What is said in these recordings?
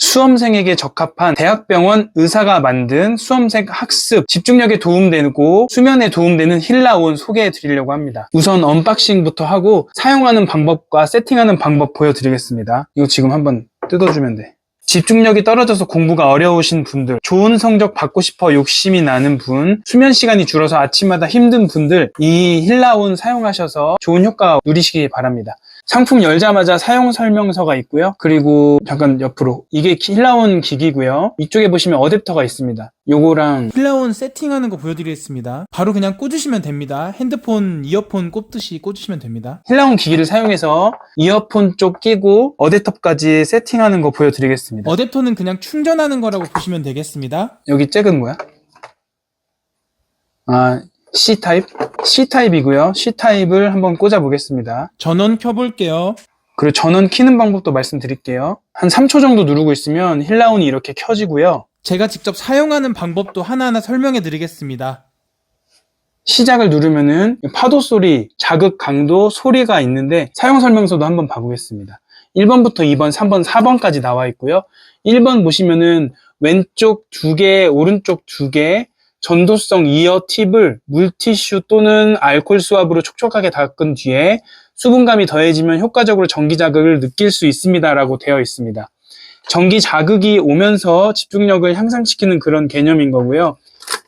수험생에게 적합한 대학병원 의사가 만든 수험생 학습, 집중력에 도움되고 수면에 도움되는 힐라온 소개해 드리려고 합니다. 우선 언박싱부터 하고 사용하는 방법과 세팅하는 방법 보여드리겠습니다. 이거 지금 한번 뜯어주면 돼. 집중력이 떨어져서 공부가 어려우신 분들, 좋은 성적 받고 싶어 욕심이 나는 분, 수면 시간이 줄어서 아침마다 힘든 분들, 이 힐라온 사용하셔서 좋은 효과 누리시기 바랍니다. 상품 열자마자 사용 설명서가 있고요. 그리고 잠깐 옆으로 이게 힐라온 기기고요. 이쪽에 보시면 어댑터가 있습니다. 요거랑 힐라온 세팅하는 거 보여드리겠습니다. 바로 그냥 꽂으시면 됩니다. 핸드폰, 이어폰 꽂듯이 꽂으시면 됩니다. 힐라온 기기를 사용해서 이어폰 쪽 끼고 어댑터까지 세팅하는 거 보여드리겠습니다. 어댑터는 그냥 충전하는 거라고 보시면 되겠습니다. 여기 잭은 뭐야? 아, C타입? C타입이고요. C타입을 한번 꽂아 보겠습니다. 전원 켜볼게요. 그리고 전원 키는 방법도 말씀드릴게요. 한 3초 정도 누르고 있으면 힐라온이 이렇게 켜지고요. 제가 직접 사용하는 방법도 하나하나 설명해 드리겠습니다. 시작을 누르면은 파도 소리, 자극 강도, 소리가 있는데 사용 설명서도 한번 봐보겠습니다. 1번부터 2번, 3번, 4번까지 나와 있고요. 1번 보시면은 왼쪽 두 개, 오른쪽 두 개, 전도성 이어 팁을 물티슈 또는 알콜 수압으로 촉촉하게 닦은 뒤에 수분감이 더해지면 효과적으로 전기 자극을 느낄 수 있습니다라고 되어 있습니다. 전기 자극이 오면서 집중력을 향상시키는 그런 개념인 거고요.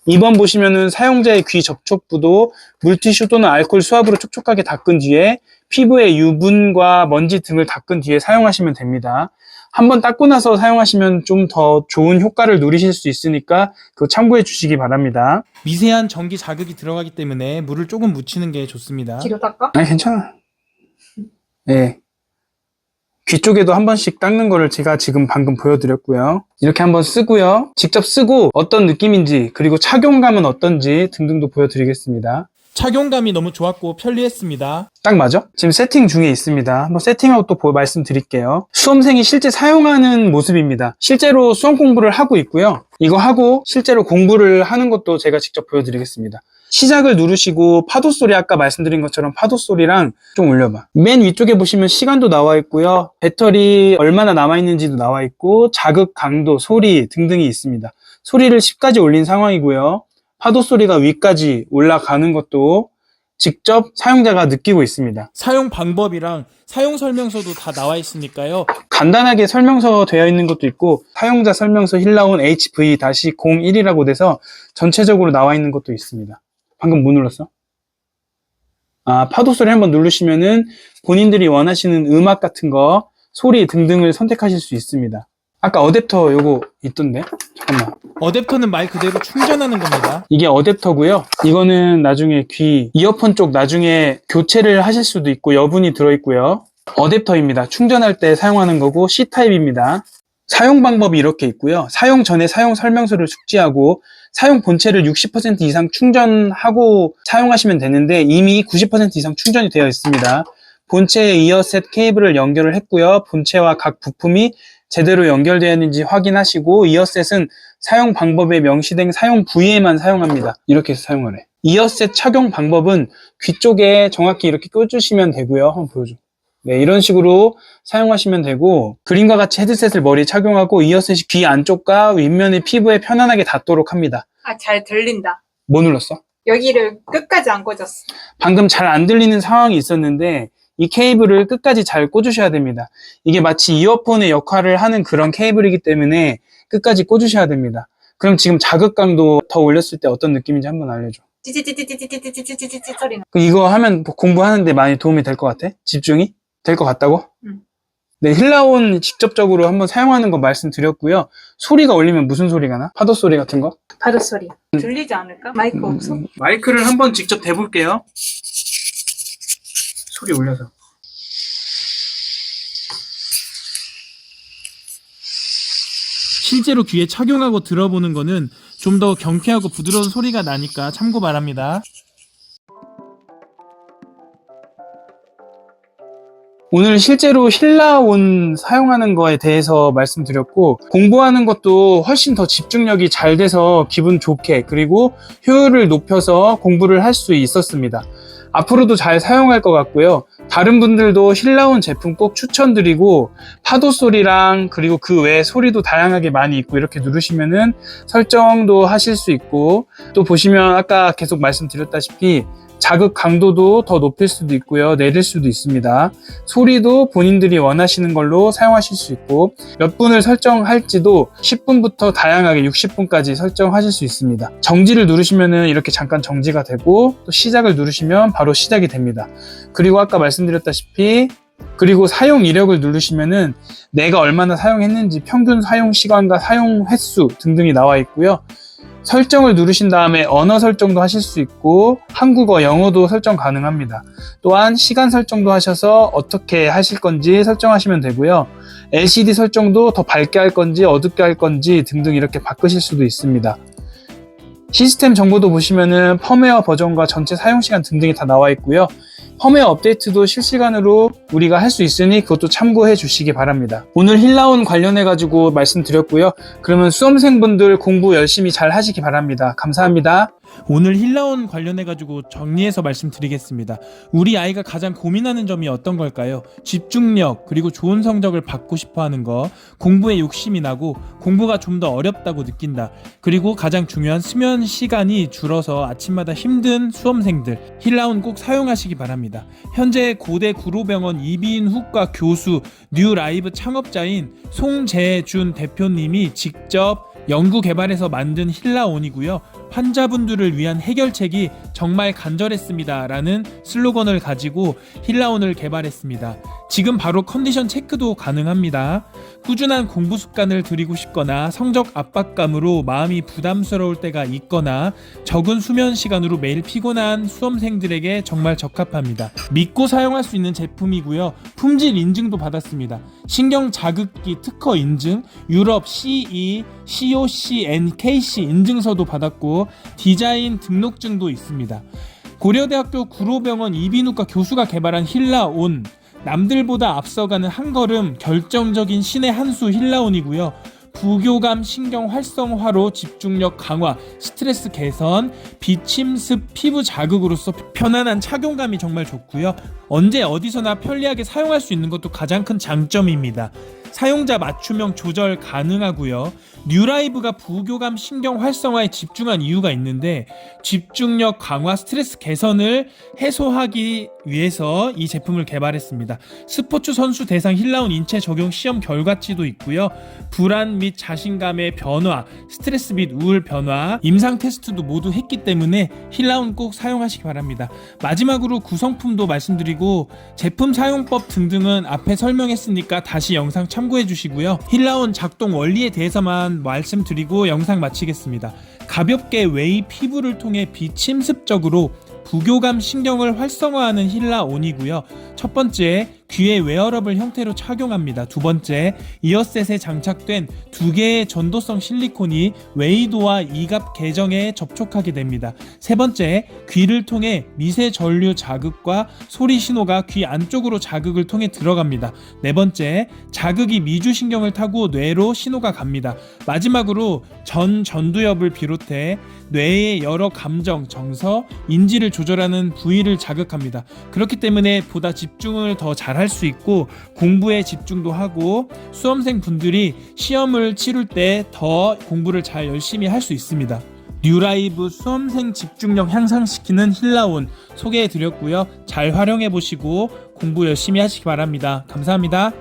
2번 보시면은 사용자의 귀 접촉부도 물티슈 또는 알코올 수압으로 촉촉하게 닦은 뒤에 피부의 유분과 먼지 등을 닦은 뒤에 사용하시면 됩니다. 한번 닦고 나서 사용하시면 좀 더 좋은 효과를 누리실 수 있으니까 그거 참고해 주시기 바랍니다. 미세한 전기 자극이 들어가기 때문에 물을 조금 묻히는 게 좋습니다. 뒤로 닦아? 아니 괜찮아. 예. 귀 쪽에도 한 번씩 닦는 거를 제가 지금 방금 보여드렸고요. 이렇게 한번 쓰고요. 직접 쓰고 어떤 느낌인지 그리고 착용감은 어떤지 등등도 보여드리겠습니다. 착용감이 너무 좋았고 편리했습니다. 딱 맞아? 지금 세팅 중에 있습니다. 한번 세팅하고 또 보- 말씀드릴게요. 수험생이 실제 사용하는 모습입니다. 실제로 수험 공부를 하고 있고요. 이거 하고 실제로 공부를 하는 것도 제가 직접 보여드리겠습니다. 시작을 누르시고 파도 소리 아까 말씀드린 것처럼 파도 소리랑 좀 올려봐. 맨 위쪽에 보시면 시간도 나와 있고요. 배터리 얼마나 남아 있는지도 나와 있고 자극 강도, 소리 등등이 있습니다. 소리를 10까지 올린 상황이고요. 파도 소리가 위까지 올라가는 것도 직접 사용자가 느끼고 있습니다. 사용 방법이랑 사용 설명서도 다 나와 있으니까요. 간단하게 설명서 되어 있는 것도 있고 사용자 설명서 힐라온 HV-01이라고 돼서 전체적으로 나와 있는 것도 있습니다. 방금 뭐 눌렀어? 아, 파도 소리 한번 누르시면은 본인들이 원하시는 음악 같은 거, 소리 등등을 선택하실 수 있습니다. 아까 어댑터 요거 있던데? 잠깐만. 어댑터는 말 그대로 충전하는 겁니다. 이게 어댑터고요. 이거는 나중에 귀 이어폰 쪽 나중에 교체를 하실 수도 있고 여분이 들어 있고요. 어댑터입니다. 충전할 때 사용하는 거고 C 타입입니다. 사용 방법이 이렇게 있고요. 사용 전에 사용 설명서를 숙지하고 사용 본체를 60% 이상 충전하고 사용하시면 되는데 이미 90% 이상 충전이 되어 있습니다. 본체에 이어셋 케이블을 연결을 했고요. 본체와 각 부품이 제대로 연결되어 있는지 확인하시고 이어셋은 사용 방법에 명시된 사용 부위에만 사용합니다. 이렇게 해서 사용을 해. 이어셋 착용 방법은 귀 쪽에 정확히 이렇게 껴주시면 되고요. 한번 보여줘. 네, 이런 식으로 사용하시면 되고 그림과 같이 헤드셋을 머리에 착용하고 이어셋이 귀 안쪽과 윗면의 피부에 편안하게 닿도록 합니다. 아, 잘 들린다. 뭐 눌렀어? 여기를 끝까지 안 꽂았어. 방금 잘 안 들리는 상황이 있었는데 이 케이블을 끝까지 잘 꽂으셔야 됩니다. 이게 마치 이어폰의 역할을 하는 그런 케이블이기 때문에 끝까지 꽂으셔야 됩니다. 그럼 지금 자극감도 더 올렸을 때 어떤 느낌인지 한번 알려줘. 찌찌찌찌찌찌찌찌찌찌찌 소리 나. 그 이거 하면 공부하는데 많이 도움이 될 것 같아? 집중이? 될 것 같다고? 응. 네, 힐라온 직접적으로 한번 사용하는 거 말씀드렸고요. 소리가 올리면 무슨 소리가 나? 파도 소리 같은 거? 파도 소리. 들리지 않을까? 마이크 없어? 음, 마이크를 한번 직접 대볼게요. 소리 올려서. 실제로 귀에 착용하고 들어보는 거는 좀 더 경쾌하고 부드러운 소리가 나니까 참고 바랍니다. 오늘 실제로 힐라온 사용하는 거에 대해서 말씀드렸고 공부하는 것도 훨씬 더 집중력이 잘 돼서 기분 좋게 그리고 효율을 높여서 공부를 할 수 있었습니다. 앞으로도 잘 사용할 것 같고요. 다른 분들도 힐라온 제품 꼭 추천드리고 파도 소리랑 그리고 그 외에 소리도 다양하게 많이 있고 이렇게 누르시면은 설정도 하실 수 있고 또 보시면 아까 계속 말씀드렸다시피 자극 강도도 더 높일 수도 있고요. 내릴 수도 있습니다. 소리도 본인들이 원하시는 걸로 사용하실 수 있고 몇 분을 설정할지도 10분부터 다양하게 60분까지 설정하실 수 있습니다. 정지를 누르시면은 이렇게 잠깐 정지가 되고 또 시작을 누르시면 바로 시작이 됩니다. 그리고 아까 말씀드렸다시피 그리고 사용 이력을 누르시면은 내가 얼마나 사용했는지 평균 사용 시간과 사용 횟수 등등이 나와 있고요. 설정을 누르신 다음에 언어 설정도 하실 수 있고 한국어, 영어도 설정 가능합니다. 또한 시간 설정도 하셔서 어떻게 하실 건지 설정하시면 되고요. LCD 설정도 더 밝게 할 건지 어둡게 할 건지 등등 이렇게 바꾸실 수도 있습니다. 시스템 정보도 보시면은 펌웨어 버전과 전체 사용 시간 등등이 다 나와 있고요. 펌웨어 업데이트도 실시간으로 우리가 할 수 있으니 그것도 참고해 주시기 바랍니다. 오늘 힐라온 관련해 가지고 말씀드렸고요. 그러면 수험생분들 공부 열심히 잘 하시기 바랍니다. 감사합니다. 오늘 힐라온 관련해 가지고 정리해서 말씀드리겠습니다. 우리 아이가 가장 고민하는 점이 어떤 걸까요? 집중력, 그리고 좋은 성적을 받고 싶어 하는 거, 공부에 욕심이 나고, 공부가 좀 더 어렵다고 느낀다. 그리고 가장 중요한 수면 시간이 줄어서 아침마다 힘든 수험생들, 힐라온 꼭 사용하시기 바랍니다. 현재 고대 구로병원 이비인 후과 교수, 뉴 라이브 창업자인 송재준 대표님이 직접 연구 개발해서 만든 힐라온이고요. 환자분들을 위한 해결책이 정말 간절했습니다. 라는 슬로건을 가지고 힐라온을 개발했습니다. 지금 바로 컨디션 체크도 가능합니다. 꾸준한 공부 습관을 들이고 싶거나 성적 압박감으로 마음이 부담스러울 때가 있거나 적은 수면 시간으로 매일 피곤한 수험생들에게 정말 적합합니다. 믿고 사용할 수 있는 제품이고요. 품질 인증도 받았습니다. 신경 자극기 특허 인증, 유럽 CE, COC, NKC 인증서도 받았고 디자인 등록증도 있습니다. 고려대학교 구로병원 이비인후과 교수가 개발한 힐라온 남들보다 앞서가는 한 걸음 결정적인 신의 한 수 힐라온이고요. 부교감 신경 활성화로 집중력 강화, 스트레스 개선, 비침습 피부 자극으로서 편안한 착용감이 정말 좋고요. 언제 어디서나 편리하게 사용할 수 있는 것도 가장 큰 장점입니다. 사용자 맞춤형 조절 가능하고요. 뉴라이브가 부교감 신경 활성화에 집중한 이유가 있는데 집중력 강화, 스트레스 개선을 해소하기 위해서 이 제품을 개발했습니다. 스포츠 선수 대상 힐라운 인체 적용 시험 결과치도 있고요. 불안 및 자신감의 변화, 스트레스 및 우울 변화, 임상 테스트도 모두 했기 때문에 힐라운 꼭 사용하시기 바랍니다. 마지막으로 구성품도 말씀드리고 제품 사용법 등등은 앞에 설명했으니까 다시 영상 참고해 주시고요. 힐라온 작동 원리에 대해서만 말씀드리고 영상 마치겠습니다. 가볍게 웨이 피부를 통해 비침습적으로 부교감 신경을 활성화하는 힐라온이고요. 첫 번째, 귀에 웨어러블 형태로 착용합니다. 두 번째, 이어셋에 장착된 두 개의 전도성 실리콘이 웨이도와 이갑 계정에 접촉하게 됩니다. 세 번째, 귀를 통해 미세 전류 자극과 소리 신호가 귀 안쪽으로 자극을 통해 들어갑니다. 네 번째, 자극이 미주신경을 타고 뇌로 신호가 갑니다. 마지막으로 전 전두엽을 비롯해 뇌의 여러 감정, 정서, 인지를 조절하는 부위를 자극합니다. 그렇기 때문에 보다 집중을 더 잘할 수 있고 공부에 집중도 하고 수험생 분들이 시험을 치를 때 더 공부를 잘 열심히 할 수 있습니다. 뉴라이브 수험생 집중력 향상시키는 힐라온 소개해 드렸고요. 잘 활용해 보시고 공부 열심히 하시기 바랍니다. 감사합니다.